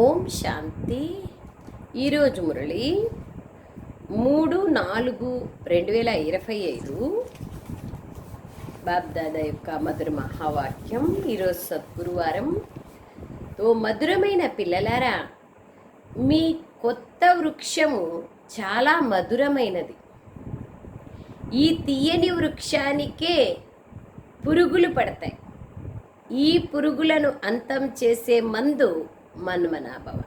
ఓం శాంతి. ఈరోజు మురళి మూడు నాలుగు రెండు వేల ఇరవై ఐదు బాబ్దాదా యొక్క మధుర మహావాక్యం. ఈరోజు సద్గురువారం. ఓ మధురమైన పిల్లలారా మీ కొత్త వృక్షము చాలా మధురమైనది. ఈ తీయని వృక్షానికే పురుగులు పడతాయి. ఈ పురుగులను అంతం చేసే మందు మన్మనాభవ.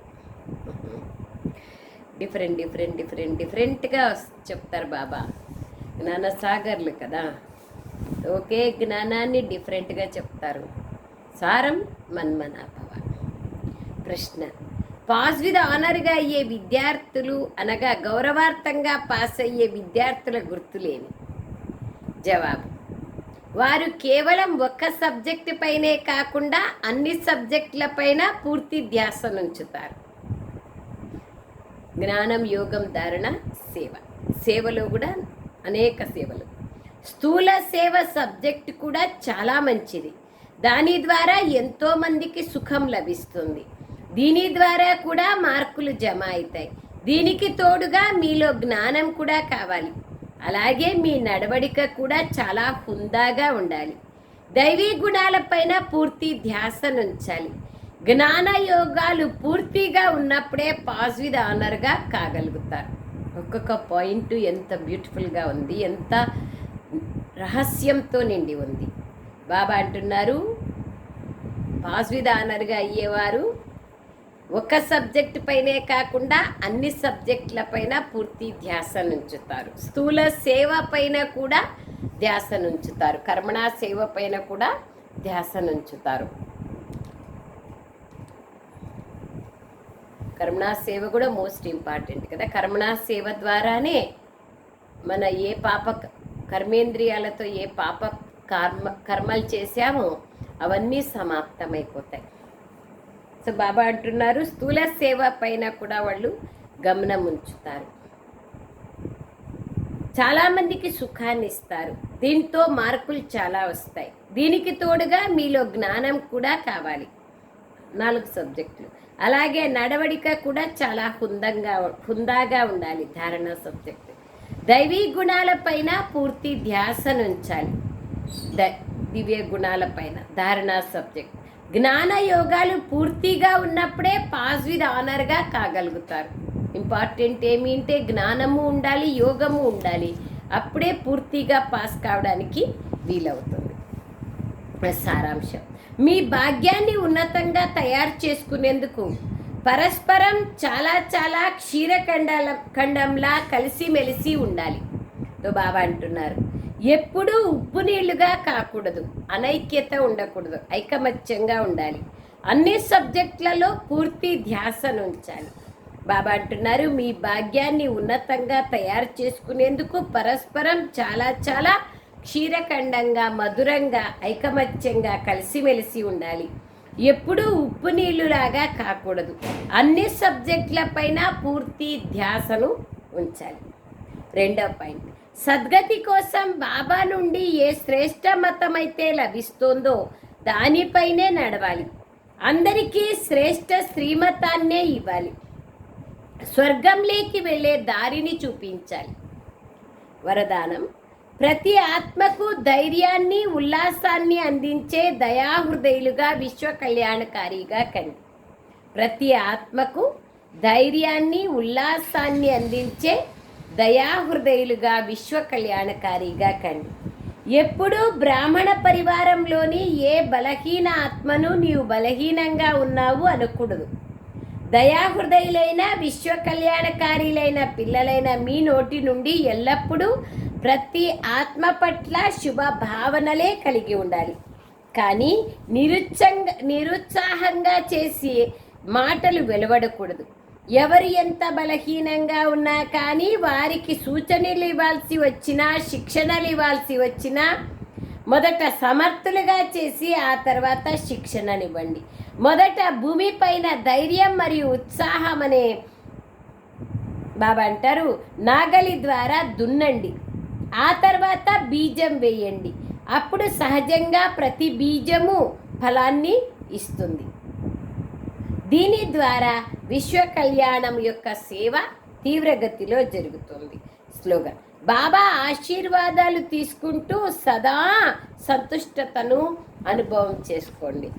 డిఫరెంట్ డిఫరెంట్ డిఫరెంట్ డిఫరెంట్గా చెప్తారు బాబా. జ్ఞాన సాగర్లు కదా. ఒకే జ్ఞానాన్ని డిఫరెంట్గా చెప్తారు. సారం మన్మనాభవ. ప్రశ్న. పాస్ విత్ ఆనర్గా అయ్యే విద్యార్థులు అనగా గౌరవార్థంగా పాస్ అయ్యే విద్యార్థుల గుర్తులేమి? జవాబు. వారు కేవలం ఒక్క సబ్జెక్టు పైనే కాకుండా అన్ని సబ్జెక్టుల పైన పూర్తి ధ్యాస నుంచుతారు జ్ఞానం యోగం ధారణ సేవ. సేవలో కూడా అనేక సేవలు. స్థూల సేవ సబ్జెక్ట్ కూడా చాలా మంచిది. దాని ద్వారా ఎంతోమందికి సుఖం లభిస్తుంది. దీని ద్వారా కూడా మార్కులు జమ అవుతాయి. దీనికి తోడుగా మీలో జ్ఞానం కూడా కావాలి. అలాగే మీ నడవడిక కూడా చాలా హుందాగా ఉండాలి. దైవీ గుణాలపైన పూర్తి ధ్యాసను ఉంచాలి జ్ఞాన యోగాలు పూర్తిగా ఉన్నప్పుడే పాజిటివ్ ఆనర్గా కాగలుగుతారు. ఒక్కొక్క పాయింట్ ఎంత బ్యూటిఫుల్గా ఉంది ఎంత రహస్యంతో నిండి ఉంది. బాబా అంటున్నారు పాజిటివ్ ఆనర్గా అయ్యేవారు ఒక సబ్జెక్ట్ పైనే కాకుండా అన్ని సబ్జెక్టుల పైన పూర్తి ధ్యాస ఉంచుతారు స్థూల సేవ పైన కూడా ధ్యాస ఉంచుతారు కర్మణా సేవ పైన కూడా ధ్యాస ఉంచుతారు కర్మణా సేవ కూడా మోస్ట్ ఇంపార్టెంట్ కదా. కర్మణా సేవ ద్వారానే మన ఏ పాప కర్మేంద్రియాలతో ఏ పాప కర్మ కర్మలు చేశామో అవన్నీ సమాప్తమైపోతాయి. సో బాబా అంటున్నారు స్థూల సేవ పైన కూడా వాళ్ళు గమనం ఉంచుతారు. చాలామందికి సుఖాన్ని ఇస్తారు. దీంతో మార్కులు చాలా వస్తాయి. దీనికి తోడుగా మీలో జ్ఞానం కూడా కావాలి. నాలుగు సబ్జెక్టులు. అలాగే నడవడిక కూడా చాలా హుందంగా హుందాగా ఉండాలి ధారణ సబ్జెక్ట్. దైవీ గుణాలపైన పూర్తి ధ్యాసను ఉంచాలి ద దివ్య గుణాలపైన ధారణ సబ్జెక్ట్. జ్ఞాన యోగాలు పూర్తిగా ఉన్నప్పుడే పాస్ విత్ ఆనర్గా కాగలుగుతారు. ఇంపార్టెంట్ ఏమి అంటే జ్ఞానము ఉండాలి యోగము ఉండాలి. అప్పుడే పూర్తిగా పాస్ కావడానికి వీలవుతుంది. సారాంశం. మీ భాగ్యాన్ని ఉన్నతంగా తయారు చేసుకునేందుకు పరస్పరం చాలా చాలా క్షీరఖండాల ఖండంలా కలిసిమెలిసి ఉండాలి. తో బాబా అంటున్నారు. ఎప్పుడూ ఉప్పు నీళ్ళుగా కాకూడదు అనైక్యత ఉండకూడదు ఐకమత్యంగా ఉండాలి. అన్ని సబ్జెక్టులలో పూర్తి ధ్యాసను ఉంచాలి. బాబా అంటున్నారు మీ భాగ్యాన్ని ఉన్నతంగా తయారు చేసుకునేందుకు పరస్పరం చాలా చాలా క్షీరఖండంగా మధురంగా ఐకమత్యంగా కలిసిమెలిసి ఉండాలి. ఎప్పుడూ ఉప్పు నీళ్ళులాగా కాకూడదు. అన్ని సబ్జెక్టులపైన పూర్తి ధ్యాసను ఉంచాలి. రెండో పాయింట్. సద్గతి కోసం బాబా నుండి ఏ శ్రేష్ట మతమైతే లభిస్తుందో దానిపైనే నడవాలి. అందరికీ శ్రేష్ట శ్రీమతాన్నే ఇవ్వాలి. స్వర్గంలోకి వెళ్ళే దారిని చూపించాలి. వరదానం ప్రతి ఆత్మకు ధైర్యాన్ని ఉల్లాసాన్ని అందించే దయాహృదయులుగా విశ్వ కళ్యాణకారిగా కండి. ప్రతి ఆత్మకు ధైర్యాన్ని ఉల్లాసాన్ని అందించే దయాహృదయులుగా విశ్వ కళ్యాణకారిగా కండి. ఎప్పుడూ బ్రాహ్మణ పరివారంలోని ఏ బలహీన ఆత్మను నీవు బలహీనంగా ఉన్నావు అనకూడదు. దయాహృదయులైన విశ్వ కళ్యాణకారీలైన పిల్లలైన మీ నోటి నుండి ఎల్లప్పుడూ ప్రతి ఆత్మ పట్ల శుభ భావనలే కలిగి ఉండాలి. కానీ నిరుత్సంగ నిరుత్సాహంగా చేసి మాటలు వెలువడకూడదు. ఎవరు ఎంత బలహీనంగా ఉన్నా కానీ వారికి సూచనలు ఇవ్వాల్సి వచ్చినా శిక్షణలు ఇవ్వాల్సి వచ్చినా మొదట సమర్థులుగా చేసి ఆ తర్వాత శిక్షణనివ్వండి. మొదట భూమిపైన ధైర్యం మరియు ఉత్సాహం అనే బాబా అంటారు. నాగలి ద్వారా దున్నండి. ఆ తర్వాత బీజం వేయండి. అప్పుడు సహజంగా ప్రతి బీజము ఫలాన్ని ఇస్తుంది. దీని ద్వారా విశ్వ కళ్యాణం యొక్క సేవ తీవ్రగతిలో జరుగుతుంది. స్లోగన్. బాబా ఆశీర్వాదాలు తీసుకుంటూ సదా సంతుష్టతను అనుభవం చేసుకోండి.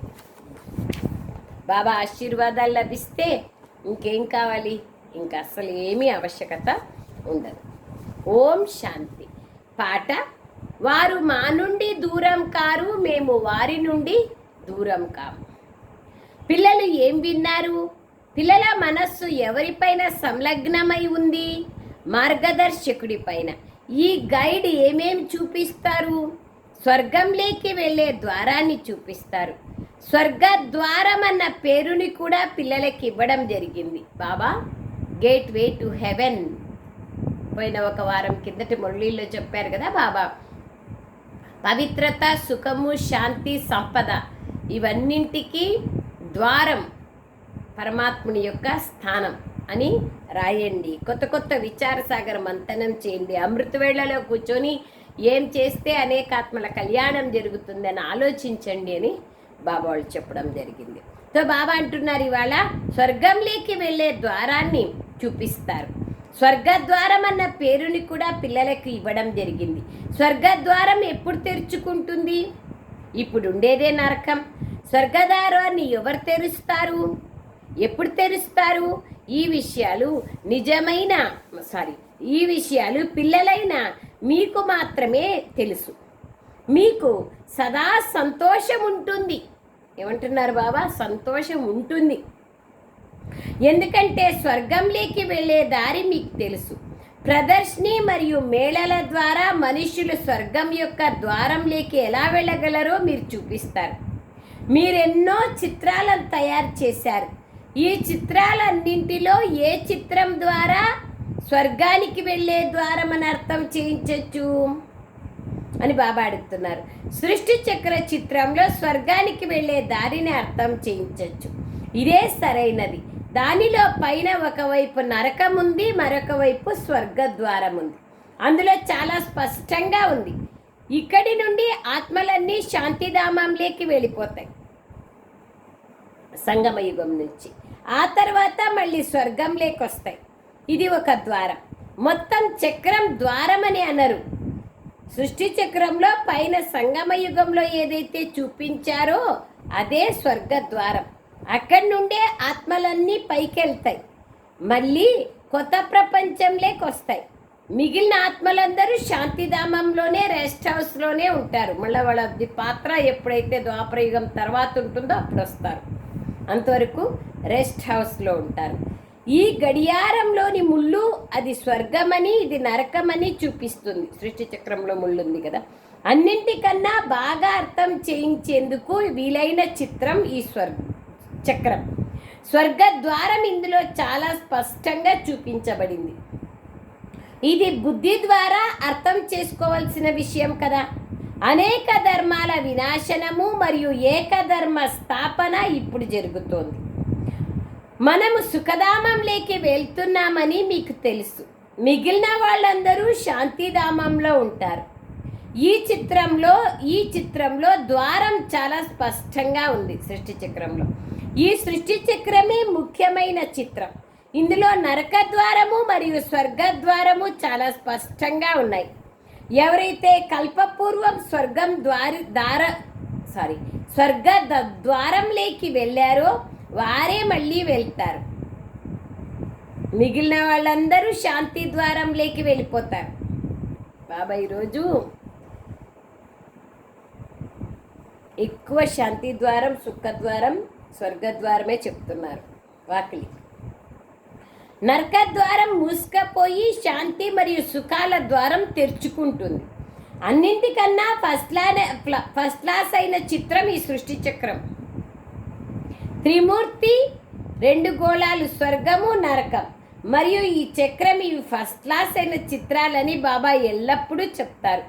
బాబా ఆశీర్వాదాలు లభిస్తే ఇంకేం కావాలి? ఇంకా అసలు ఏమీ ఆవశ్యకత ఉండదు. ఓం శాంతి. పాట. వారు మా నుండి దూరం కారు మేము వారి నుండి దూరం కాము. పిల్లలు ఏం విన్నారు? పిల్లల మనస్సు ఎవరిపైన సంలగ్నమై ఉంది? మార్గదర్శకుడి పైన ఈ గైడ్ ఏమేం చూపిస్తారు? స్వర్గంలోకి వెళ్ళే ద్వారాన్ని చూపిస్తారు. స్వర్గ ద్వారం అన్న పేరుని కూడా పిల్లలకి ఇవ్వడం జరిగింది. Baba gateway to heaven. పోయిన ఒక వారం కిందటి మురళీలో చెప్పారు కదా బాబా. పవిత్రత సుఖము శాంతి సంపద ఇవన్నింటికి ద్వారం పరమాత్ముని యొక్క స్థానం అని రాయండి. కొత్త కొత్త విచారసాగర మంతనం చేయండి. అమృతవేళలో కూర్చొని ఏం చేస్తే అనేకాత్మల కళ్యాణం జరుగుతుందని ఆలోచించండి అని బాబా వాళ్ళు చెప్పడం జరిగింది. సో బాబా అంటున్నారు ఇవాళ స్వర్గంలోకి వెళ్ళే ద్వారాన్ని చూపిస్తారు. స్వర్గద్వారం అన్న పేరుని కూడా పిల్లలకు ఇవ్వడం జరిగింది. స్వర్గద్వారం ఎప్పుడు తెరుచుకుంటుంది? ఇప్పుడు ఉండేదే నరకం. స్వర్గదారాన్ని ఎవరు తెరుస్తారు? ఎప్పుడు తెరుస్తారు? ఈ విషయాలు నిజమైన సారీ ఈ విషయాలు పిల్లలైన మీకు మాత్రమే తెలుసు. మీకు సదా సంతోషం ఉంటుంది. ఏమంటున్నారు బాబా? సంతోషం ఉంటుంది. ఎందుకంటే స్వర్గంలోకి వెళ్ళే దారి మీకు తెలుసు. ప్రదర్శిని మరియు మేళల ద్వారా మనుషులు స్వర్గం యొక్క ద్వారంలోకి ఎలా వెళ్ళగలరో మీరు చూపిస్తారు. మీరెన్నో చిత్రాలను తయారు చేశారు. ఈ చిత్రాలన్నింటిలో ఏ చిత్రం ద్వారా స్వర్గానికి వెళ్ళే ద్వారం అని అర్థం చేయించవచ్చు అని బాబా అడుగుతున్నారు. సృష్టి చక్ర చిత్రంలో స్వర్గానికి వెళ్ళే దారిని అర్థం చేయించవచ్చు ఇదే సరైనది. దానిలో పైన ఒకవైపు నరకం ఉంది మరొక వైపు స్వర్గ ద్వారం ఉంది. అందులో చాలా స్పష్టంగా ఉంది. ఇక్కడి నుండి ఆత్మలన్నీ శాంతిధామంలోకి వెళ్ళిపోతాయి. సంగమయుగం నుంచి. ఆ తర్వాత మళ్ళీ స్వర్గంలోకి వస్తాయి ఇది ఒక ద్వారం. మొత్తం చక్రం ద్వారం అని అనరు. సృష్టి చక్రంలో పైన సంగమయుగంలో ఏదైతే చూపించారో అదే స్వర్గ ద్వారం. అక్కడి నుండే ఆత్మలన్నీ పైకి వెళ్తాయి మళ్ళీ కొత్త ప్రపంచంలోకి వస్తాయి మిగిలిన ఆత్మలందరూ శాంతిధామంలోనే రెస్ట్ హౌస్లోనే ఉంటారు. మళ్ళీ వాళ్ళది పాత్ర ఎప్పుడైతే ద్వాపరయుగం తర్వాత ఉంటుందో అప్పుడు వస్తారు. అంతవరకు రెస్ట్ హౌస్లో ఉంటారు. ఈ గడియారంలోని ముళ్ళు అది స్వర్గమని ఇది నరకమని చూపిస్తుంది. సృష్టి చక్రంలో ముళ్ళు ఉంది కదా. అన్నింటికన్నా బాగా అర్థం చేయించేందుకు వీలైన చిత్రం ఈ స్వర్గ చక్రం. స్వర్గ ద్వారం ఇందులో చాలా స్పష్టంగా చూపించబడింది. ఇది బుద్ధి ద్వారా అర్థం చేసుకోవాల్సిన విషయం కదా. అనేక ధర్మాల వినాశనము మరియు ఏకధర్మ స్థాపన ఇప్పుడు జరుగుతోంది. మనము సుఖధామంలోకి వెళ్తున్నామని మీకు తెలుసు. మిగిలిన వాళ్ళందరూ శాంతిధామంలో ఉంటారు. ఈ చిత్రంలో ఈ చిత్రంలో ద్వారం చాలా స్పష్టంగా ఉంది సృష్టి చక్రంలో. ఈ సృష్టి చక్రమే ముఖ్యమైన చిత్రం. ఇందులో నరక ద్వారము మరియు స్వర్గ ద్వారము చాలా స్పష్టంగా ఉన్నాయి. ఎవరైతే కల్పపూర్వం స్వర్గం ద్వారి దార సారీ స్వర్గ ద్వారంలోకి వెళ్ళారో వారే మళ్ళీ వెళ్తారు. మిగిలిన వాళ్ళందరూ శాంతి ద్వారంలోకి వెళ్ళిపోతారు. బాబా ఈరోజు ఎక్కువ శాంతి ద్వారం సుఖ ద్వారం స్వర్గద్వారమే చెప్తున్నారు. వాకిలి. నరక ద్వారం మూసుకపోయి శాంతి మరియు సుఖాల ద్వారం తెరుచుకుంటుంది. అన్నింటికన్నా ఫస్ట్ క్లాస్ ఫస్ట్ క్లాస్ అయిన చిత్రం ఈ సృష్టి చక్రం. త్రిమూర్తి రెండు గోళాలు స్వర్గము నరకం. మరియు ఈ చక్రం ఇవి ఫస్ట్ క్లాస్ అయిన చిత్రాలని బాబా ఎల్లప్పుడూ చెప్తారు.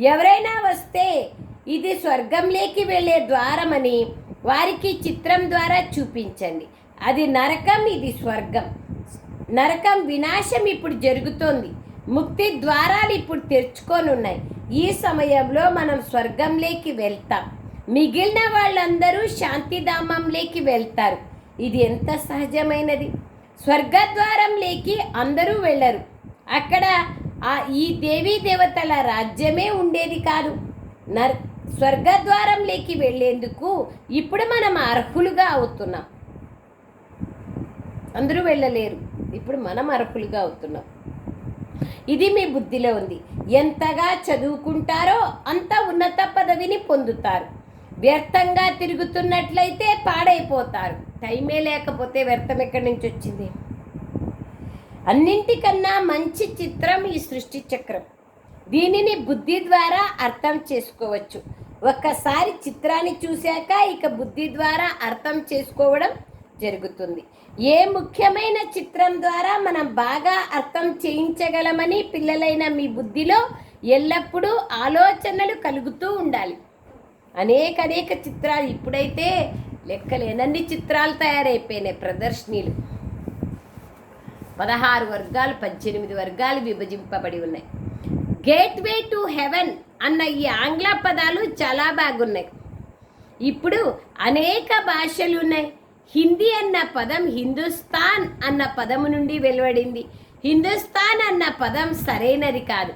ఎవరైనా వస్తే ఇది స్వర్గంలోకి వెళ్ళే ద్వారమని వారికి చిత్రం ద్వారా చూపించండి. అది నరకం ఇది స్వర్గం. నరకం వినాశం ఇప్పుడు జరుగుతోంది. ముక్తి ద్వారాలు ఇప్పుడు తెరుచుకొనున్నాయి. ఈ సమయంలో మనం స్వర్గంలోకి వెళ్తాం. మిగిలిన వాళ్ళందరూ శాంతిధామంలోకి వెళ్తారు. ఇది ఎంత సహజమైనది? స్వర్గద్వారంలోకి అందరూ వెళ్ళరు. అక్కడ ఆ ఈ దేవీ దేవతల రాజ్యమే ఉండేది కాదు. నర్ స్వర్గద్వారంలోకి వెళ్ళేందుకు ఇప్పుడు మనం అర్హులుగా అవుతున్నాం. అందరూ వెళ్ళలేరు. ఇప్పుడు మనం అరకులుగా అవుతున్నాం. ఇది మీ బుద్ధిలో ఉంది. ఎంతగా చదువుకుంటారో అంత ఉన్నత పదవిని పొందుతారు. వ్యర్థంగా తిరుగుతున్నట్లయితే పాడైపోతారు. టైమే లేకపోతే వ్యర్థం ఎక్కడి నుంచి వచ్చింది? అన్నింటికన్నా మంచి చిత్రం ఈ సృష్టి చక్రం. దీనిని బుద్ధి ద్వారా అర్థం చేసుకోవచ్చు. ఒక్కసారి చిత్రాన్ని చూశాక ఇక బుద్ధి ద్వారా అర్థం చేసుకోవడం జరుగుతుంది. ఏ ముఖ్యమైన చిత్రం ద్వారా మనం బాగా అర్థం చేయించగలమని పిల్లలైన మీ బుద్ధిలో ఎల్లప్పుడూ ఆలోచనలు కలుగుతూ ఉండాలి. అనేక అనేక చిత్రాలు ఇప్పుడైతే లెక్కలేనన్ని చిత్రాలు తయారైపోయినాయి ప్రదర్శనీలు. పదహారు వర్గాలు పద్దెనిమిది వర్గాలు విభజింపబడి ఉన్నాయి. గేట్వే టు హెవెన్ అన్న ఈ ఆంగ్ల పదాలు చాలా బాగున్నాయి. ఇప్పుడు అనేక భాషలు ఉన్నాయి. హిందీ అన్న పదం హిందుస్థాన్ అన్న పదము నుండి వెలువడింది. హిందుస్థాన్ అన్న పదం సరైనది కాదు.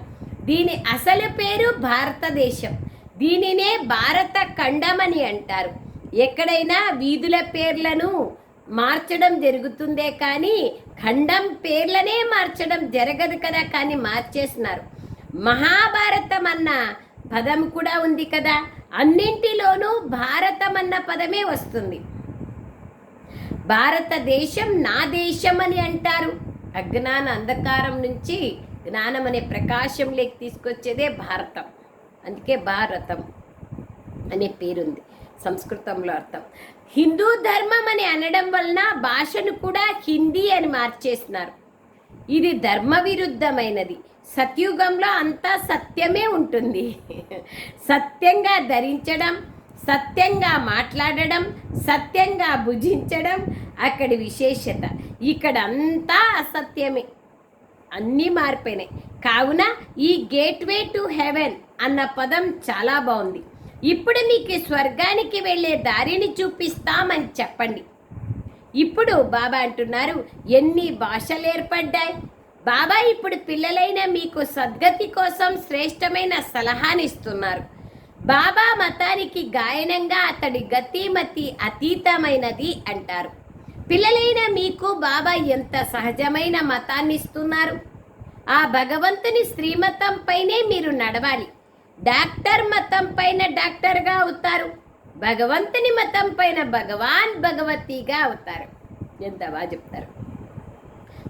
దీని అసలు పేరు భారతదేశం. దీనినే భారత ఖండం అని అంటారు. ఎక్కడైనా వీధుల పేర్లను మార్చడం జరుగుతుందే కానీ ఖండం పేర్లనే మార్చడం జరగదు కదా కానీ మార్చేస్తున్నారు మహాభారతం అన్న పదం కూడా ఉంది కదా. అన్నింటిలోనూ భారతం అన్న పదమే వస్తుంది. భారతదేశం నా దేశం అని అంటారు. అజ్ఞాన అంధకారం నుంచి జ్ఞానం అనే ప్రకాశంలోకి తీసుకొచ్చేదే భారతం. అందుకే భారతం అనే పేరుంది. సంస్కృతంలో అర్థం. హిందూ ధర్మం అని అనడం వలన భాషను కూడా హిందీ అని మార్చేస్తున్నారు. ఇది ధర్మ విరుద్ధమైనది. సత్యుగంలో అంతా సత్యమే ఉంటుంది. సత్యంగా ధరించడం సత్యంగా మాట్లాడడం సత్యంగా భుజించడం అక్కడి విశేషత. ఇక్కడ అంతా అసత్యమే. అన్నీ మారిపోయినాయి కావున ఈ గేట్వే టు హెవెన్ అన్న పదం చాలా బాగుంది ఇప్పుడు మీకు స్వర్గానికి వెళ్ళే దారిని చూపిస్తామని చెప్పండి. ఇప్పుడు బాబా అంటున్నారు ఎన్ని భాషలు ఏర్పడ్డాయి? బాబా ఇప్పుడు పిల్లలైన మీకు సద్గతి కోసం శ్రేష్టమైన సలహానిస్తున్నారు బాబా మతానికి గాయనంగా అతడి గతిమతి అతీతమైనది అంటారు. పిల్లలైన మీకు బాబా ఎంత సహజమైన మతాన్ని ఇస్తున్నారు? ఆ భగవంతుని శ్రీమతం పైనే మీరు నడవాలి. డాక్టర్ మతం పైన డాక్టర్గా అవుతారు. భగవంతుని మతం పైన భగవాన్ భగవతిగా అవుతారు. ఎంత బాగా చెప్తారు.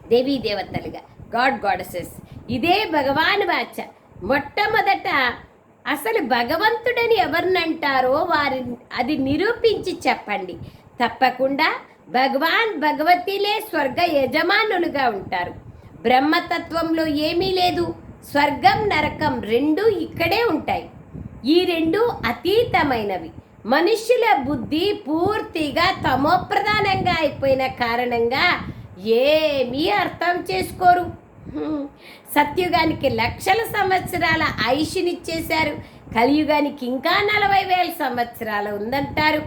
దేవీ దేవతలుగా గాడ్ గాడసెస్ ఇదే భగవాన్ వాచ. మొట్టమొదట అసలు భగవంతుడని ఎవరినంటారో వారి అది నిరూపించి చెప్పండి. తప్పకుండా భగవాన్ భగవతిలే స్వర్గ యజమానులుగా ఉంటారు. బ్రహ్మతత్వంలో ఏమీ లేదు. స్వర్గం నరకం రెండు ఇక్కడే ఉంటాయి. ఈ రెండు అతీతమైనవి. మనుష్యుల బుద్ధి పూర్తిగా తమోప్రధానంగా అయిపోయిన కారణంగా ఏమీ అర్థం చేసుకోరు. సత్యుగానికి లక్షల సంవత్సరాల ఆయుష్నిచ్చేశారు కలియుగానికి ఇంకా నలభై వేల సంవత్సరాలు ఉందంటారు.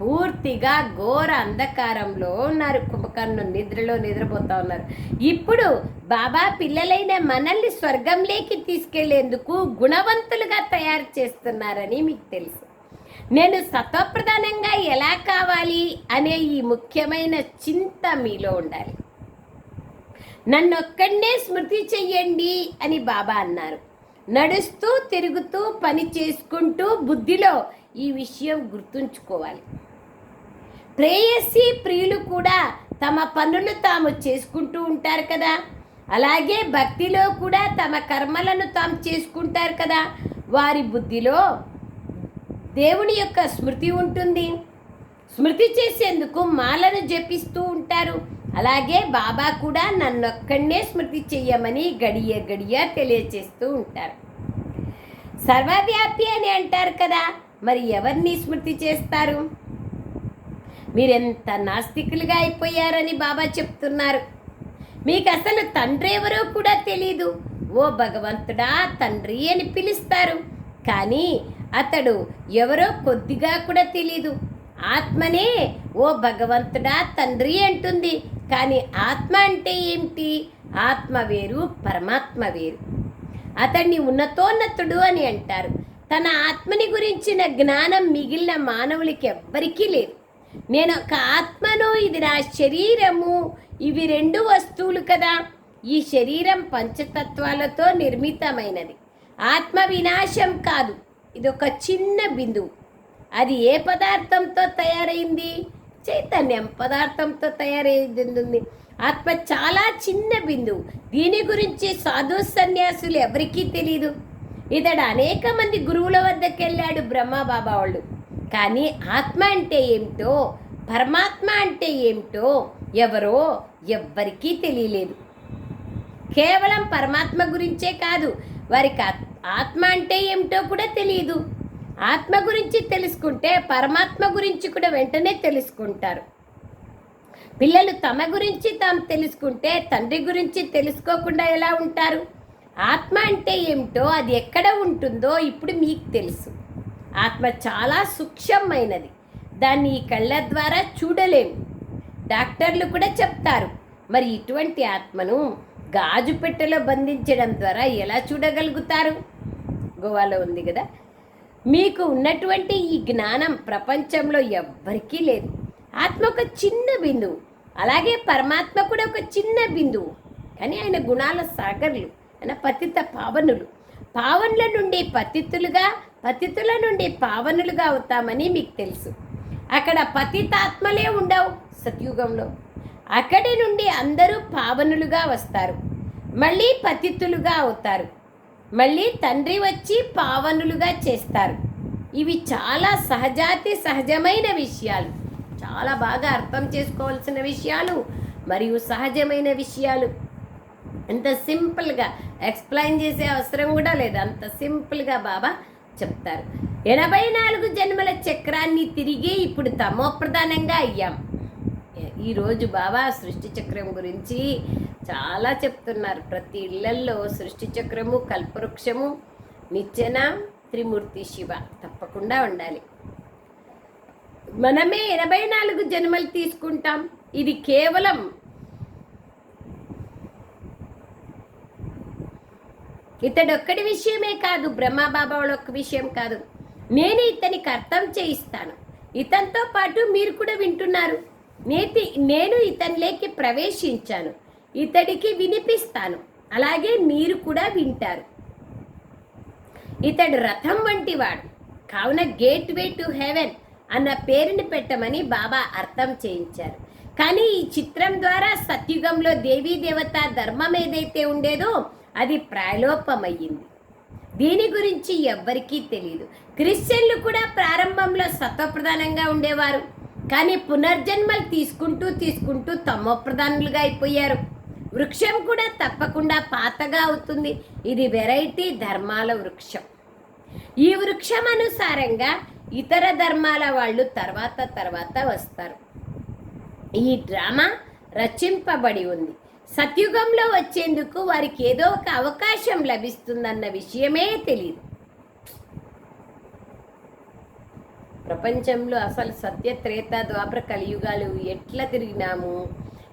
పూర్తిగా ఘోర అంధకారంలో ఉన్నారు. కుంభకర్ణు నిద్రలో నిద్రపోతా ఉన్నారు. ఇప్పుడు బాబా పిల్లలైన మనల్ని స్వర్గంలోకి తీసుకెళ్ళేందుకు గుణవంతులుగా తయారు చేస్తున్నారని మీకు తెలుసు. నేను సత్వప్రధానంగా ఎలా కావాలి అనే ఈ ముఖ్యమైన చింత మీలో ఉండాలి. నన్నొక్కడే స్మృతి చెయ్యండి అని బాబా అన్నారు. నడుస్తూ తిరుగుతూ పని చేసుకుంటూ బుద్ధిలో ఈ విషయం గుర్తుంచుకోవాలి. ప్రేయసి ప్రియులు కూడా తమ పనులు తాము చేసుకుంటూ ఉంటారు కదా. అలాగే భక్తిలో కూడా తమ కర్మలను తాము చేసుకుంటారు కదా. వారి బుద్ధిలో దేవుని యొక్క స్మృతి ఉంటుంది. స్మృతి చేసేందుకు మాలను జపిస్తూ ఉంటారు. అలాగే బాబా కూడా నన్నొక్కడనే స్మృతి చెయ్యమని గడియ గడియ తెలియచేస్తూ ఉంటారు. సర్వవ్యాపి అని అంటారు కదా మరి ఎవరిని స్మృతి చేస్తారు? మీరెంత నాస్తికులుగా అయిపోయారని బాబా చెప్తున్నారు. మీకు అసలు తండ్రి ఎవరో కూడా తెలీదు. ఓ భగవంతుడా తండ్రి అని పిలుస్తారు. కానీ అతడు ఎవరో కొద్దిగా కూడా తెలీదు. ఆత్మనే ఓ భగవంతుడా తండ్రి అంటుంది. కానీ ఆత్మ అంటే ఏమిటి? ఆత్మ వేరు పరమాత్మ వేరు. అతన్ని ఉన్నతోన్నతుడు అని అంటారు. తన ఆత్మని గురించిన జ్ఞానం మిగిలిన మానవులకి ఎవ్వరికీ లేదు. నేను ఒక ఆత్మను ఇది నా శరీరము ఇవి రెండు వస్తువులు కదా. ఈ శరీరం పంచతత్వాలతో నిర్మితమైనది. ఆత్మ వినాశం కాదు. ఇది ఒక చిన్న బిందువు. అది ఏ పదార్థంతో తయారైంది? చైతన్యం పదార్థంతో తయారైంది. ఆత్మ చాలా చిన్న బిందువు. దీని గురించి సాధు సన్యాసులు ఎవరికీ తెలియదు ఇతడు అనేక మంది గురువుల వద్దకు వెళ్ళాడు బ్రహ్మబాబా వాళ్ళు. కానీ ఆత్మ అంటే ఏమిటో పరమాత్మ అంటే ఏమిటో ఎవరో ఎవ్వరికీ తెలియలేదు. కేవలం పరమాత్మ గురించే కాదు వారికి ఆత్- ఆత్మ అంటే ఏమిటో కూడా తెలియదు ఆత్మ గురించి తెలుసుకుంటే పరమాత్మ గురించి కూడా వెంటనే తెలుసుకుంటారు. పిల్లలు తమ గురించి తాము తెలుసుకుంటే తండ్రి గురించి తెలుసుకోకుండా ఎలా ఉంటారు? ఆత్మ అంటే ఏమిటో అది ఎక్కడ ఉంటుందో ఇప్పుడు మీకు తెలుసు. ఆత్మ చాలా సూక్ష్మమైనది. దాన్ని ఈ కళ్ళ ద్వారా చూడలేము. డాక్టర్లు కూడా చెప్తారు మరి ఇటువంటి ఆత్మను గాజు పెట్టెలో బంధించడం ద్వారా ఎలా చూడగలుగుతారు? గోవాలో ఉంది కదా. మీకు ఉన్నటువంటి ఈ జ్ఞానం ప్రపంచంలో ఎవ్వరికీ లేదు. ఆత్మ ఒక చిన్న బిందువు. అలాగే పరమాత్మ కూడా ఒక చిన్న బిందువు. కానీ ఆయన గుణాల సాగర్లు ఆయన పతిత పావనులు. పావనుల నుండి పతితులుగా పతితుల నుండి పావనులుగా అవుతామని మీకు తెలుసు. అక్కడ పతితాత్మలే ఉండవు సత్యుగంలో. అక్కడి నుండి అందరూ పావనులుగా వస్తారు. మళ్ళీ పతితులుగా అవుతారు. మళ్ళీ తండ్రి వచ్చి పావనులుగా చేస్తారు. ఇవి చాలా సహజాతి సహజమైన విషయాలు. చాలా బాగా అర్థం చేసుకోవాల్సిన విషయాలు మరియు సహజమైన విషయాలు. అంత సింపుల్గా ఎక్స్ప్లెయిన్ చేసే అవసరం కూడా లేదు. అంత సింపుల్గా బాబా చెప్తారు. ఎనభై నాలుగు జన్మల చక్రాన్ని తిరిగి ఇప్పుడు తమో ప్రధానంగా అయ్యాం ఈరోజు బాబా సృష్టి చక్రం గురించి చాలా చెప్తున్నారు. ప్రతి ఇళ్ళల్లో సృష్టి చక్రము కల్పవృక్షము నిచ్చెన త్రిమూర్తి శివ. తప్పకుండా ఉండాలి. మనమే ఎనభై నాలుగు జన్మలు తీసుకుంటాం. ఇది కేవలం ఇతడొక్కడి విషయమే కాదు బ్రహ్మబాబా వాళ్ళ ఒక్క విషయం కాదు. నేను ఇతనికి అర్థం చేయిస్తాను. ఇతనితో పాటు మీరు కూడా వింటున్నారు. నేతి నేను ఇతనిలోకి ప్రవేశించాను. ఇతడికి వినిపిస్తాను. అలాగే మీరు కూడా వింటారు. ఇతడు రథం వంటివాడు. కావున గేట్ వే టు హెవెన్ అన్న పేరుని పెట్టమని బాబా అర్థం చేయించారు. కానీ ఈ చిత్రం ద్వారా సత్యుగంలో దేవీ దేవత ధర్మం ఏదైతే ఉండేదో అది ప్రాయలోపమయ్యింది దీని గురించి ఎవ్వరికీ తెలియదు క్రిస్టియన్లు కూడా ప్రారంభంలో సత్వప్రధానంగా ఉండేవారు. కానీ పునర్జన్మలు తీసుకుంటూ తీసుకుంటూ తమోప్రధానులుగా అయిపోయారు. వృక్షం కూడా తప్పకుండా పాతగా అవుతుంది. ఇది వెరైటీ ధర్మాల వృక్షం. ఈ వృక్షం అనుసారంగా ఇతర ధర్మాల వాళ్ళు తర్వాత తర్వాత వస్తారు. ఈ డ్రామా రచింపబడి ఉంది. సత్యుగంలో వచ్చేందుకు వారికి ఏదో ఒక అవకాశం లభిస్తుందన్న విషయమే తెలియదు ప్రపంచంలో అసలు సత్య త్రేత ద్వాపర కలియుగాలు ఎట్లా తిరిగినాము?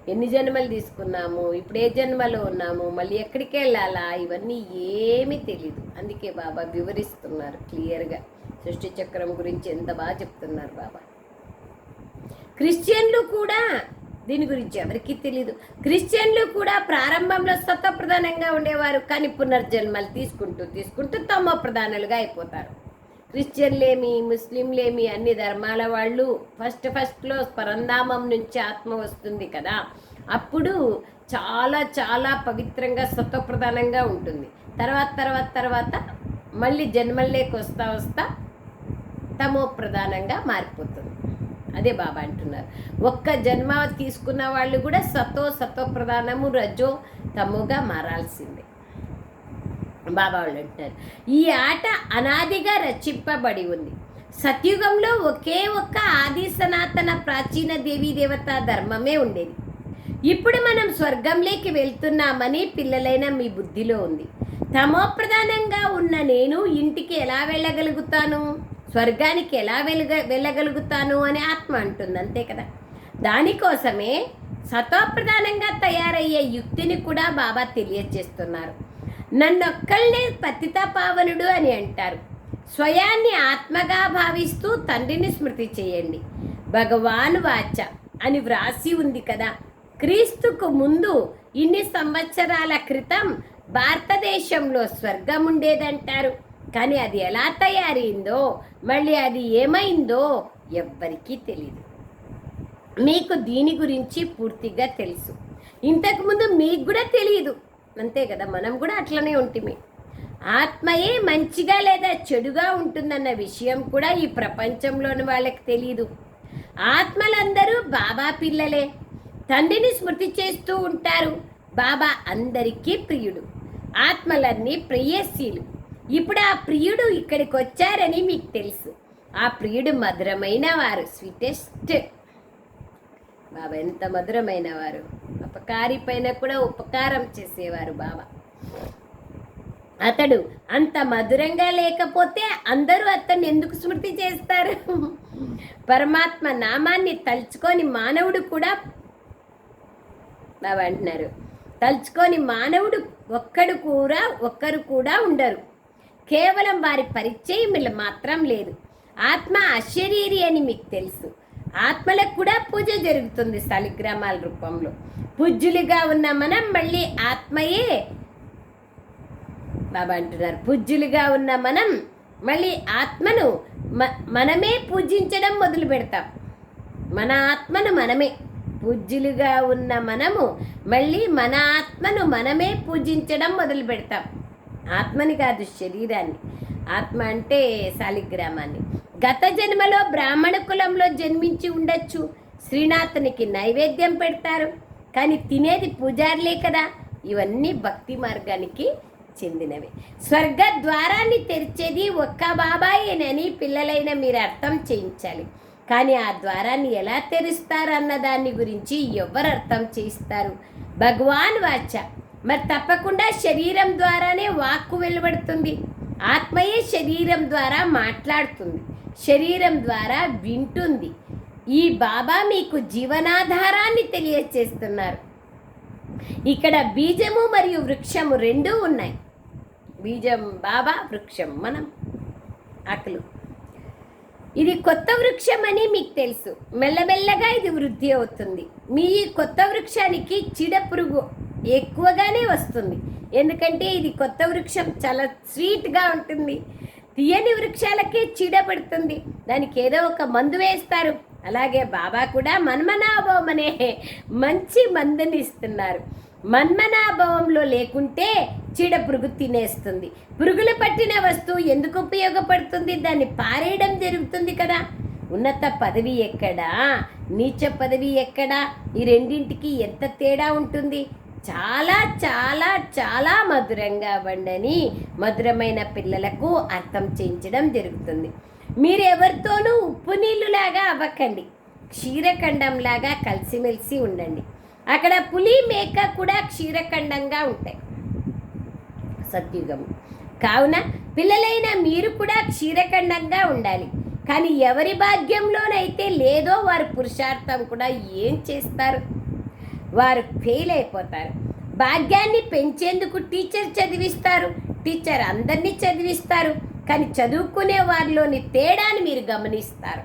ఎన్ని జన్మలు తీసుకున్నాము ఇప్పుడు ఏ జన్మలో ఉన్నాము మళ్ళీ ఎక్కడికి వెళ్ళాలా ఇవన్నీ ఏమీ తెలియదు అందుకే బాబా వివరిస్తున్నారు క్లియర్గా. సృష్టి చక్రం గురించి ఎంత బాగా చెప్తున్నారు బాబా. క్రిస్టియన్లు కూడా దీని గురించి ఎవరికీ తెలియదు క్రిస్టియన్లు కూడా ప్రారంభంలో స్వతప్రధానంగా ఉండేవారు కానీ పునర్జన్మలు తీసుకుంటూ తీసుకుంటూ తమ ప్రధానులుగా అయిపోతారు. క్రిస్టియన్లేమి ముస్లింలేమి అన్ని ధర్మాల వాళ్ళు ఫస్ట్ ఫస్ట్లో పరంధామం నుంచి ఆత్మ వస్తుంది కదా. అప్పుడు చాలా చాలా పవిత్రంగా స్వతప్రధానంగా ఉంటుంది. తర్వాత తర్వాత తర్వాత మళ్ళీ జన్మల్లోకి వస్తా వస్తా తమో ప్రధానంగా మారిపోతుంది. అదే బాబా అంటున్నారు. ఒక్క జన్మ తీసుకున్న వాళ్ళు కూడా సతో సతో ప్రధానము రజో తమోగా మారాల్సిందే. బాబా వాళ్ళు అంటున్నారు. ఈ ఆట అనాదిగా రచింపబడి ఉంది. సత్యుగంలో ఒకే ఒక్క ఆది సనాతన ప్రాచీన దేవీ దేవత ధర్మమే ఉండేది. ఇప్పుడు మనం స్వర్గంలోకి వెళ్తున్నామని పిల్లలైన మీ బుద్ధిలో ఉంది. తమోప్రధానంగా ఉన్న నేను ఇంటికి ఎలా వెళ్ళగలుగుతాను? స్వర్గానికి ఎలా వెలుగ వెళ్ళగలుగుతాను అని ఆత్మ అంటుంది అంతే కదా. దానికోసమే సతోప్రధానంగా తయారయ్యే యుక్తిని కూడా బాబా తెలియజేస్తున్నారు. నన్నొక్కళ్ళనే పతితపావనుడు అని అంటారు. స్వయాన్ని ఆత్మగా భావిస్తూ తండ్రిని స్మృతి చేయండి. భగవాన్ వాచ అని వ్రాసి ఉంది కదా. క్రీస్తుకు ముందు ఇన్ని సంవత్సరాల క్రితం భారతదేశంలో స్వర్గం ఉండేదంటారు కానీ అది ఎలా తయారైందో మళ్ళీ అది ఏమైందో ఎవ్వరికీ తెలియదు మీకు దీని గురించి పూర్తిగా తెలుసు. ఇంతకుముందు మీకు కూడా తెలియదు అంతే కదా? మనం కూడా అట్లనే ఉంటుంది ఆత్మయే మంచిగా లేదా చెడుగా ఉంటుందన్న విషయం కూడా ఈ ప్రపంచంలోని వాళ్ళకి తెలియదు ఆత్మలందరూ బాబా పిల్లలే. తండ్రిని స్మృతి చేస్తూ ఉంటారు. బాబా అందరికీ ప్రియుడు. ఆత్మలన్నీ ప్రియశీలు ఇప్పుడు ఆ ప్రియుడు ఇక్కడికి వచ్చారని మీకు తెలుసు. ఆ ప్రియుడు మధురమైన వారు. స్వీటెస్ట్ బాబా ఎంత మధురమైన వారు. అపకారి పైన కూడా ఉపకారం చేసేవారు బాబా అతడు అంత మధురంగా లేకపోతే అందరూ అతన్ని ఎందుకు స్మృతి చేస్తారు? పరమాత్మ నామాన్ని తలుచుకొని మానవుడు కూడా బాబా అంటున్నారు. తలుచుకొని మానవుడు ఒక్కడు కూడా ఒక్కరు కూడా ఉండరు. కేవలం వారి పరిచయం మాత్రం లేదు. ఆత్మ అశరీరి అని మీకు తెలుసు. ఆత్మలకు కూడా పూజ జరుగుతుంది శాలిగ్రామాల రూపంలో. పూజ్యులుగా ఉన్న మనం మళ్ళీ ఆత్మయే. బాబా అంటున్నారు. పూజ్యులుగా ఉన్న మనం మళ్ళీ ఆత్మను మ- మనమే పూజించడం మొదలు పెడతాం. మన ఆత్మను మనమే. పూజ్యులుగా ఉన్న మనము మళ్ళీ మన ఆత్మను మనమే పూజించడం మొదలు పెడతాం. ఆత్మని కాదు శరీరాన్ని. ఆత్మ అంటే శాలిగ్రామాన్ని. గత జన్మలో బ్రాహ్మణ కులంలో జన్మించి ఉండొచ్చు. శ్రీనాథునికి నైవేద్యం పెడతారు. కానీ తినేది పూజారులే కదా. ఇవన్నీ భక్తి మార్గానికి చెందినవి. స్వర్గ ద్వారాన్ని తెరిచేది ఒక్క బాబాయేనని పిల్లలైన మీరు అర్థం చేయించాలి. కానీ ఆ ద్వారాన్ని ఎలా తెరుస్తారు అన్న దాని గురించి ఎవరు అర్థం చేయిస్తారు. భగవాన్ వాచ. మరి తప్పకుండా శరీరం ద్వారానే వాక్కు వెలువడుతుంది. ఆత్మయే శరీరం ద్వారా మాట్లాడుతుంది శరీరం ద్వారా వింటుంది. ఈ బాబా మీకు జీవనాధారాన్ని తెలియచేస్తున్నారు ఇక్కడ బీజము మరియు వృక్షము రెండూ ఉన్నాయి. బీజం బాబా వృక్షం మనం. ఆకులు. ఇది కొత్త వృక్షం అని మీకు తెలుసు. మెల్లమెల్లగా ఇది వృద్ధి అవుతుంది. మీ ఈ కొత్త వృక్షానికి చీడ పురుగు ఎక్కువగానే వస్తుంది. ఎందుకంటే ఇది కొత్త వృక్షం చాలా స్వీట్గా ఉంటుంది. తీయని వృక్షాలకే చీడ పడుతుంది. దానికి ఏదో ఒక మందు వేస్తారు. అలాగే బాబా కూడా మన్మనాభవం అనే మంచి మందుని ఇస్తున్నారు. మన్మనాభవంలో లేకుంటే చీడ పురుగు తినేస్తుంది. పురుగులు పట్టిన వస్తువు ఎందుకు ఉపయోగపడుతుంది? దాన్ని పారేయడం జరుగుతుంది కదా. ఉన్నత పదవి ఎక్కడా? నీచ పదవి ఎక్కడా? ఈ రెండింటికి ఎంత తేడా ఉంటుంది? చాలా చాలా చాలా మధురంగా వండని మధురమైన పిల్లలకు అర్థం చేయించడం జరుగుతుంది. మీరు ఎవరితోనూ ఉప్పు నీళ్ళులాగా అవ్వకండి. క్షీరఖండంలాగా కలిసిమెలిసి ఉండండి. అక్కడ పులి మేక కూడా క్షీరఖండంగా ఉంటాయి. సత్యుగము కావున పిల్లలైన మీరు కూడా క్షీరఖండంగా ఉండాలి. కానీ ఎవరి భాగ్యంలోనైతే లేదో వారు పురుషార్థం కూడా ఏం చేస్తారు? వారు ఫెయిల్ అయిపోతారు. భాగ్యాన్ని పెంచేందుకు టీచర్ చదివిస్తారు. టీచర్ అందరినీ చదివిస్తారు. కానీ చదువుకునే వారిలోని తేడాని మీరు గమనిస్తారు.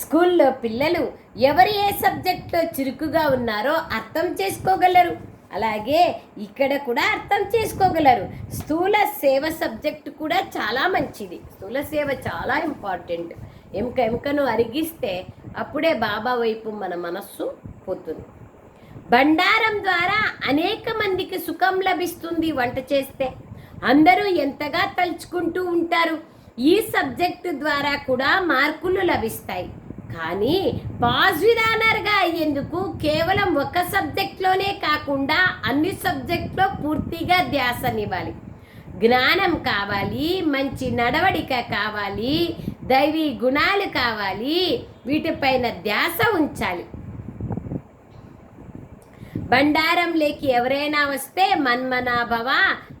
స్కూల్లో పిల్లలు ఎవరు ఏ సబ్జెక్ట్లో చురుకుగా ఉన్నారో అర్థం చేసుకోగలరు. అలాగే ఇక్కడ కూడా అర్థం చేసుకోగలరు. స్థూల సేవ సబ్జెక్టు కూడా చాలా మంచిది. స్థూల సేవ చాలా ఇంపార్టెంట్ ఎముక ఎముకను అరిగిస్తే అప్పుడే బాబా వైపు మన మనస్సు పోతుంది. బండారం ద్వారా అనేక మందికి సుఖం లభిస్తుంది వంట చేస్తే. అందరూ ఎంతగా తలుచుకుంటూ ఉంటారు ఈ సబ్జెక్టు ద్వారా కూడా మార్కులు లభిస్తాయి. కానీ పాస్ విధానర్గా అయ్యేందుకు కేవలం ఒక సబ్జెక్ట్లోనే కాకుండా అన్ని సబ్జెక్ట్లో పూర్తిగా ధ్యాసనివ్వాలి. జ్ఞానం కావాలి మంచి నడవడిక కావాలి దైవీ గుణాలు కావాలి వీటిపైన ధ్యాస ఉంచాలి. బండారం లేకి ఎవరైనా వస్తే మన్మనాభవ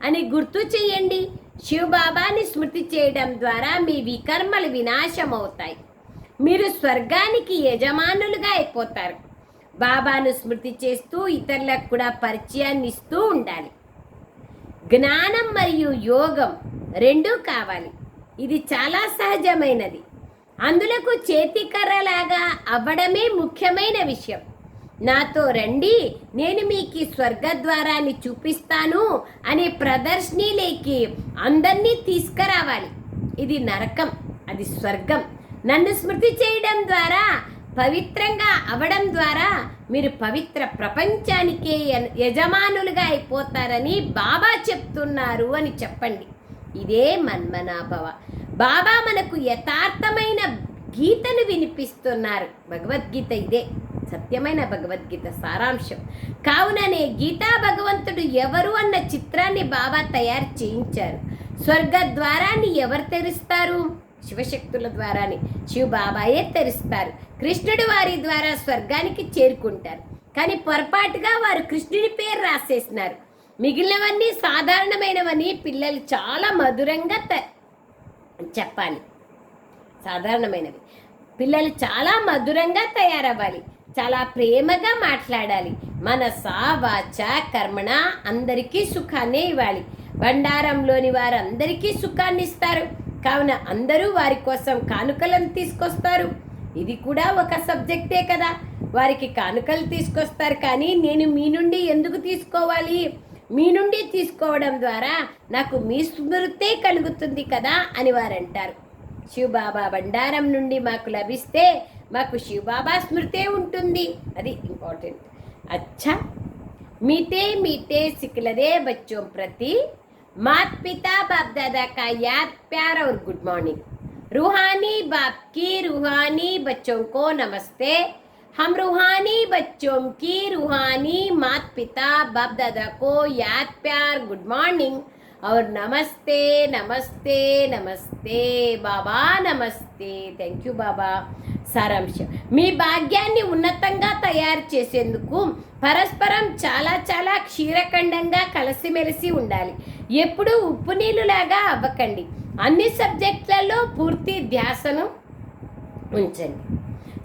అని గుర్తు చెయ్యండి శివబాబాని స్మృతి చేయడం ద్వారా మీ వికర్మలు వినాశం అవుతాయి మీరు స్వర్గానికి యజమానులుగా అయిపోతారు. బాబాను స్మృతి చేస్తూ ఇతరులకు కూడా పరిచయాన్ని ఇస్తూ ఉండాలి. జ్ఞానం మరియు యోగం రెండూ కావాలి. ఇది చాలా సహజమైనది. అందులకు చేతికర్రలాగా అవ్వడమే ముఖ్యమైన విషయం. నాతో రండి నేను మీకు స్వర్గద్వారాన్ని చూపిస్తాను అనే ప్రదర్శనీలేకి అందరినీ తీసుకురావాలి. ఇది నరకం అది స్వర్గం. నన్ను స్మృతి చేయడం ద్వారా పవిత్రంగా అవడం ద్వారా మీరు పవిత్ర ప్రపంచానికే యజమానులుగా అయిపోతారని బాబా చెప్తున్నారు అని చెప్పండి. ఇదే మన్మనాభవ. బాబా మనకు యథార్థమైన గీతను వినిపిస్తున్నారు. భగవద్గీత ఇదే. సత్యమైన భగవద్గీత సారాంశం. కావుననే గీతా భగవంతుడు ఎవరు అన్న చిత్రాన్ని బాబా తయారు చేయించారు. స్వర్గ ద్వారాన్ని ఎవరు తెరుస్తారు? శివశక్తుల ద్వారానే శివ బాబాయే తెరుస్తారు. కృష్ణుడు వారి ద్వారా స్వర్గానికి చేరుకుంటారు. కానీ పొరపాటుగా వారు కృష్ణుడి పేరు రాసేసినారు. మిగిలినవన్నీ సాధారణమైనవని పిల్లలు చాలా మధురంగా త- చెప్పాలి. సాధారణమైనవి. పిల్లలు చాలా మధురంగా తయారవ్వాలి. చాలా ప్రేమగా మాట్లాడాలి. మనస వాచ కర్మణ అందరికీ సుఖాన్ని ఇవ్వాలి. బండారంలోని వారందరికీ సుఖాన్ని ఇస్తారు. కావున అందరూ వారి కోసం కానుకలను తీసుకొస్తారు. ఇది కూడా ఒక సబ్జెక్టే కదా. వారికి కానుకలు తీసుకొస్తారు కానీ నేను మీ నుండి ఎందుకు తీసుకోవాలి? మీ నుండి తీసుకోవడం ద్వారా నాకు మీ స్మృతే కలుగుతుంది కదా అని వారు అంటారు శివబాబా బండారం నుండి మాకు లభిస్తే మాకు శివబాబా స్మృతే ఉంటుంది అది ఇంపార్టెంట్ అచ్చా मीठे मीठे सिकलदे बच्चों प्रति मात पिता बाप दादा का याद प्यार और गुड मॉर्निंग रूहानी बाप की रूहानी बच्चों को नमस्ते हम रूहानी बच्चों की रूहानी मात पिता बाप दादा को याद प्यार गुड मॉर्निंग और नमस्ते नमस्ते नमस्ते బాబా నమస్తే థ్యాంక్ యూ బాబా సారాంశం. మీ భాగ్యాన్ని ఉన్నతంగా తయారు చేసేందుకు పరస్పరం చాలా చాలా క్షీరఖండంగా కలిసిమెలిసి ఉండాలి. ఎప్పుడూ ఉప్పు నీళ్ళులాగా అవ్వకండి. అన్ని సబ్జెక్టులలో పూర్తి ధ్యాసను ఉంచండి.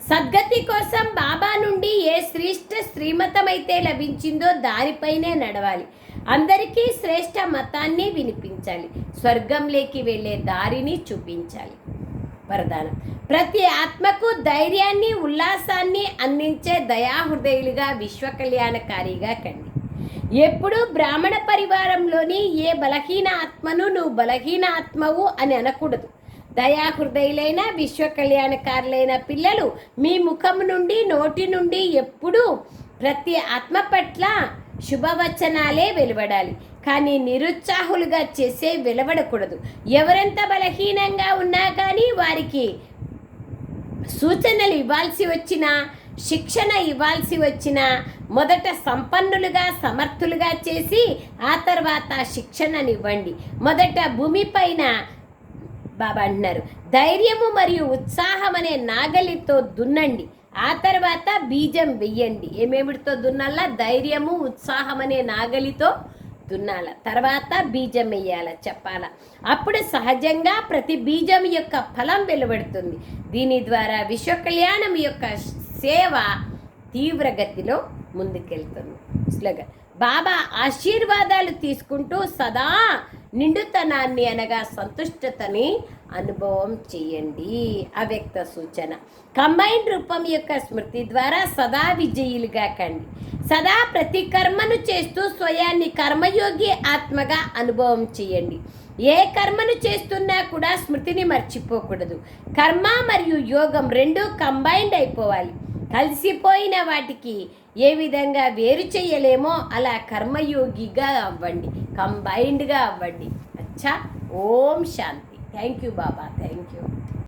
సద్గతి కోసం బాబా నుండి ఏ శ్రేష్ఠ శ్రీమతమైతే లభించిందో దానిపైనే నడవాలి. అందరికీ శ్రేష్ఠ మతాన్ని వినిపించాలి. స్వర్గంలోకి వెళ్ళే దారిని చూపించాలి. వరదానం. ప్రతి ఆత్మకు ధైర్యాన్ని ఉల్లాసాన్ని అందించే దయాహృదయులుగా విశ్వ కళ్యాణకారిగా కండి. ఎప్పుడూ బ్రాహ్మణ పరివారంలోని ఏ బలహీన ఆత్మను నువ్వు బలహీన ఆత్మవు అని అనకూడదు. దయాహృదయులైన విశ్వ కళ్యాణకారులైన పిల్లలు మీ ముఖం నుండి నోటి నుండి ఎప్పుడూ ప్రతి ఆత్మ పట్ల శుభవచనాలే వెలువడాలి. కానీ నిరుత్సాహులుగా చేసే వెలువడకూడదు. ఎవరెంత బలహీనంగా ఉన్నా కానీ వారికి సూచనలు ఇవ్వాల్సి వచ్చినా శిక్షణ ఇవ్వాల్సి వచ్చినా మొదట సంపన్నులుగా సమర్థులుగా చేసి ఆ తర్వాత శిక్షణనివ్వండి. మొదట భూమిపైన బాబా అంటున్నారు. ధైర్యము మరియు ఉత్సాహం అనే నాగలితో దున్నండి. ఆ తర్వాత బీజం వెయ్యండి. ఏమేమిటితో దున్నాలా? ధైర్యము ఉత్సాహం అనే నాగలితో దున్నాల. తర్వాత బీజం వేయాల చెప్పాల. అప్పుడు సహజంగా ప్రతి బీజం యొక్క ఫలం వెలువడుతుంది. దీని ద్వారా విశ్వ కళ్యాణం యొక్క సేవ తీవ్రగతిలో ముందుకెళ్తుంది. స్లోగన్ బాబా ఆశీర్వాదాలు తీసుకుంటూ సదా నిండుతనాన్ని అనగా సంతుష్టతని అనుభవం చేయండి. అవ్యక్త సూచన. కంబైన్ రూపం యొక్క స్మృతి ద్వారా సదా విజయులుగా కండి. సదా ప్రతి కర్మను చేస్తూ స్వయాన్ని కర్మయోగి ఆత్మగా అనుభవం చేయండి. ఏ కర్మను చేస్తున్నా కూడా స్మృతిని మర్చిపోకూడదు. కర్మ మరియు యోగం రెండు కంబైన్డ్ అయిపోవాలి. కలిసిపోయిన వాటికి ఏ విధంగా వేరు చేయలేమో అలా కర్మయోగిగా అవ్వండి కంబైన్డ్గా అవ్వండి. అచ్చా Om Shanti. Thank you Baba. Thank you